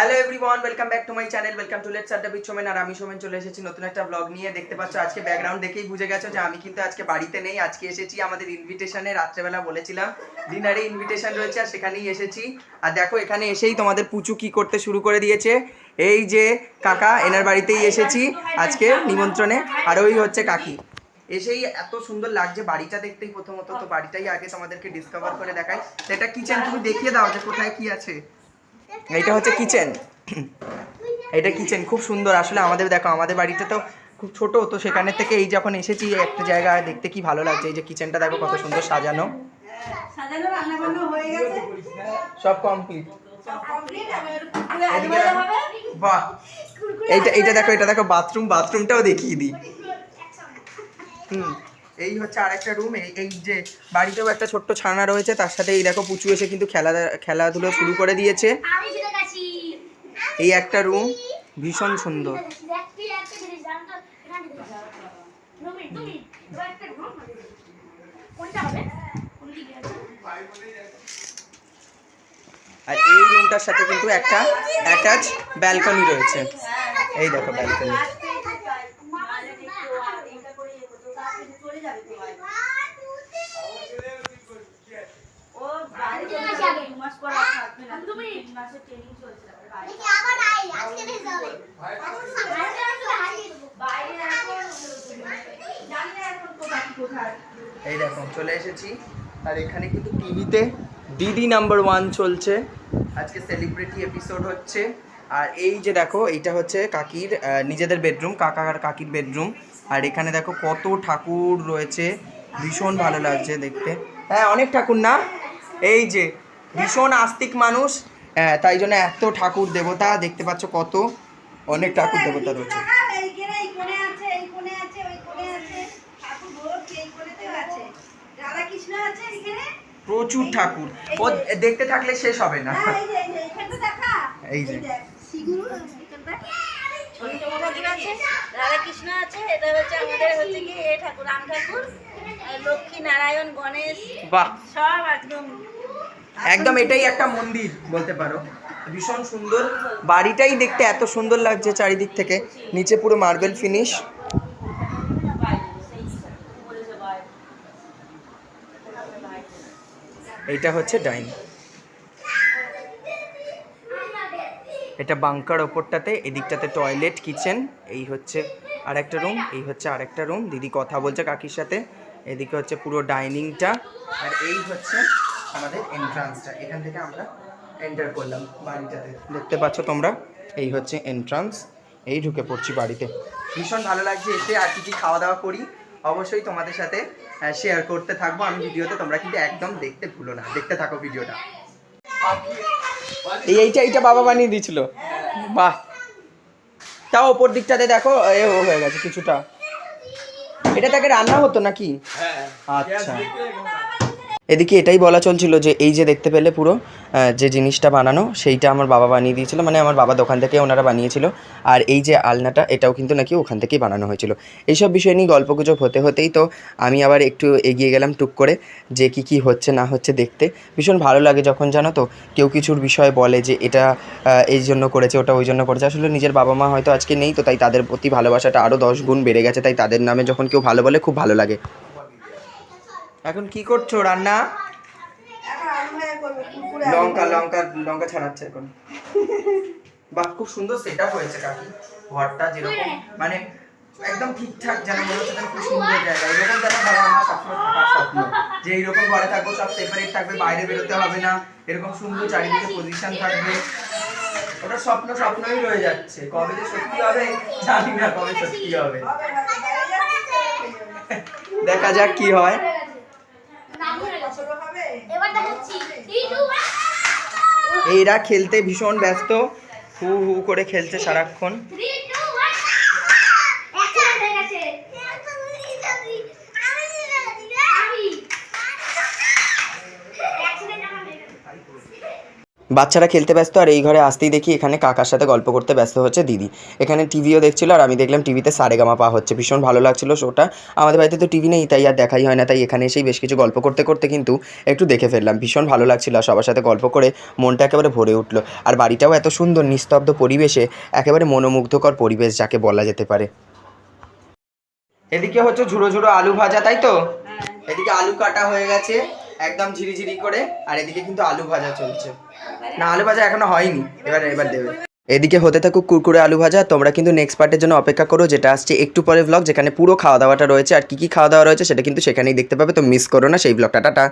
Hello everyone welcome back to my channel welcome to let's Adda beach Somen আর আমি সোমেন চলে এসেছি নতুন একটা ব্লগ নিয়ে। দেখতে পাচ্ছ আজকে ব্যাকগ্রাউন্ড দেখেই বুঝে গেছো যে আমি কিন্তু আজকে বাড়িতে নেই। আজকে এসেছি আমাদের ইনভিটেশনে রাত্রেবেলা বলেছিলাম। ডিনারে ইনভিটেশন রয়েছে আর সেখানেই এসেছি। আর দেখো, এখানে এসেই তোমাদের পুচু কি করতে শুরু করে দিয়েছে। এই যে কাকা, এনার বাড়িতেই এসেছি আজকে নিমন্ত্রণে। আর ওই হচ্ছে কাকি। এসেই এত সুন্দর লাগছে বাড়িটা দেখতেই প্রথমত। তো বাড়িটাই আগে তোমাদেরকে ডিসকভার করে দেখাই। এটা কিচেন তুমি দেখিয়ে দাও যে কোথায় কি আছে। এইটা হচ্ছে কিচেন। এটা কিচেন খুব সুন্দর। আসলে আমাদের দেখো আমাদের বাড়িতে তো খুব ছোট তো সেখানে থেকে এই যখন এসেছি একটা জায়গা দেখতে কি ভালো লাগছে। এই যে কিচেনটা দেখো কত সুন্দর সাজানো। সব কমপ্লিট বাহ। এইটা এইটা দেখো এটা দেখো বাথরুম বাথরুমটাও দেখিয়ে দিই। হুম। এই হচ্ছে আরেকটা রুম এই এই যে বাড়িতেও একটা ছোট্ট ছানা রয়েছে তার সাথে এই দেখো পুচু এসে কিন্তু খেলা খেলাধুলো শুরু করে দিয়েছে। এই একটা রুম ভীষণ সুন্দর। একটি একটা একটা আর এই রুমটার সাথে কিন্তু একটা অ্যাটাচ ব্যালকনি রয়েছে। এই দেখো ব্যালকনি ও বাইরে চলে যাবে দু মাস পর থাকবে না। তুমি তিন মাসের ট্রেনিং চলছে তারপরে আবার আই আজকে দিতে হবে বাইরে এখন জানি না এখন কোথায় কোথায়। এই দেখো চলে এসেছি। আর এখানে কিন্তু টিভিতে ডিডি নাম্বার ওয়ান চলছে। আজকে সেলিব্রিটি এপিসোড হচ্ছে। আর এই যে দেখো এইটা হচ্ছে কাকির আহ, নিজেদের বেডরুম কাকা আর কাকির বেডরুম আর এখানে দেখো কত ঠাকুর রয়েছে ভীষণ ভালো লাগছে দেখতে হ্যাঁ অনেক ঠাকুর না এই যে ভীষণ আস্তিক মানুষ হ্যাঁ তাই জন্য এত ঠাকুর দেবতা দেখতে পাচ্ছ কত অনেক ঠাকুর দেবতা রয়েছে প্রচুর ঠাকুর ও দেখতে থাকলে শেষ হবে না হ্যাঁ, এই যে আছে রাধা কৃষ্ণ আছে এটা হচ্ছে আমাদের হচ্ছে কি এ ঠাকুর রাম ঠাকুর লক্ষ্মী নারায়ণ গণেশ বাহ। সব একদম। একদম এটাই একটা মন্দির বলতে পারো। ভীষণ সুন্দর। বাড়িটাই দেখতে এত সুন্দর লাগছে চারিদিক থেকে। নিচে পুরো মার্বেল ফিনিশ। এইটা হচ্ছে ডাইন। এটা বাংকার ওপরটাতে, এদিকটাতে টয়লেট কিচেন এই হচ্ছে আরেকটা রুম এই হচ্ছে আরেকটা রুম দিদি কথা বলছে কাকির সাথে, এদিকে হচ্ছে পুরো ডাইনিংটা আর এই হচ্ছে আমাদের এন্ট্রান্সটা এখান থেকে আমরা এন্টার করলাম বাড়িটাতে। দেখতে পাচ্ছ তোমরা, এই হচ্ছে এন্ট্রান্স এই ঢুকে পড়ছি বাড়িতে। ভীষণ ভালো লাগছে এসে, আর কি কি খাওয়া দাওয়া করি, অবশ্যই তোমাদের সাথে শেয়ার করতে থাকব। আমি ভিডিওতে তোমরা কিন্তু একদম দেখতে ভুলো না, দেখতে থাকো ভিডিওটা। এইটা এইটা বাবা বানিয়ে দিয়েছিল। বাহ। তাও ওপর দিকটাতে দেখো এ হয়ে গেছে কিছুটা। এটা তাকে রান্না হতো নাকি? আচ্ছা। এদিকে এটাই বলা চলছিল যে এই যে দেখতে পেলে পুরো যে জিনিসটা বানানো, সেইটা আমার বাবা বানিয়ে দিয়েছিল। মানে আমার বাবা দোকান থেকে ওনারা বানিয়েছিল। আর এই যে আলনাটা, এটাও কিন্তু নাকি ওখান থেকেই বানানো হয়েছিল। এইসব বিষয় নিয়ে গল্পগুজব হতে হতেই তো আমি আবার একটু এগিয়ে গেলাম টুক করে, যে কি কি হচ্ছে না হচ্ছে দেখতে। ভীষণ ভালো লাগে যখন জানো তো, কেউ কিছুর বিষয়ে বলে যে এটা এই জন্য করেছে, ওটা ওই জন্য করেছে। আসলে নিজের বাবা মা হয়তো আজকে নেই তো, তাই তাদের প্রতি ভালোবাসাটা আরও দশ গুণ বেড়ে গেছে। তাই তাদের নামে যখন কেউ ভালো বলে, খুব ভালো লাগে। এখন কি করছ রান্না? লঙ্কা লঙ্কা লঙ্কা ছাড়াচ্ছে এখন। বাহ খুব সুন্দর সেট হয়েছে কাকি। ঘরটা যেরকম মানে একদম ঠিকঠাক যেন মনে হচ্ছে খুব সুন্দর জায়গা। এরকম যেন ঘরে আমার সবসময় থাকার স্বপ্ন। যে এইরকম ঘরে থাকব সব সেপারেট থাকবে বাইরে বেরোতে হবে না। এরকম সুন্দর চারিদিকে পজিশন থাকবে। ওটা স্বপ্ন স্বপ্নই রয়ে যাচ্ছে। কবে যে সত্যি হবে জানি না কবে সত্যি হবে। দেখা যাক কি হয়। এইরা খেলতে ভীষণ ব্যস্ত। হু হু করে খেলছে সারাক্ষণ 3 2 1 অ্যাকশন হয়ে গেছে আমি আমি অ্যাকশনের জামা হয়ে গেছে বাচ্চারা খেলতে ব্যস্ত আর এই ঘরে আসতেই দেখি এখানে কাকার সাথে গল্প করতে ব্যস্ত হচ্ছে দিদি। এখানে টিভিও দেখছিল আর আমি দেখলাম টিভিতে সারেগামা পা হচ্ছে। ভীষণ ভালো লাগছিল শোটা। আমাদের বাড়িতে তো টিভি নেই তাই আর দেখাই হয় না। তাই এখানে এসেই বেশ কিছু গল্প করতে করতে কিন্তু একটু দেখে ফেললাম। ভীষণ ভালো লাগছিল আর সবার সাথে গল্প করে মনটা একেবারে ভরে উঠল। আর বাড়িটাও এত সুন্দর নিস্তব্ধ পরিবেশে একেবারে মনোমুগ্ধকর পরিবেশ যাকে বলা যেতে পারে। এদিকে হচ্ছে ঝুড়ো ঝুড়ো আলু ভাজা তাই তো? এদিকে আলু কাটা হয়ে গেছে একদম ঝিরিঝিরি করে আর এদিকে কিন্তু আলু ভাজা চলছে। না, আলু ভাজা এখনও হয়নি। এবার এবার দেবে। এদিকে হতে থাকুক কুরকুরে আলু ভাজা, তোমরা কিন্তু নেক্সট পার্টের জন্য অপেক্ষা করো, যেটা আসছে একটু পরে ব্লগ যেখানে পুরো খাওয়া দাওয়াটা রয়েছে, আর কি কি খাওয়া দাওয়া রয়েছে সেটা কিন্তু সেখানেই দেখতে পাবে, তো মিস করো না সেই ব্লগটা টাটা।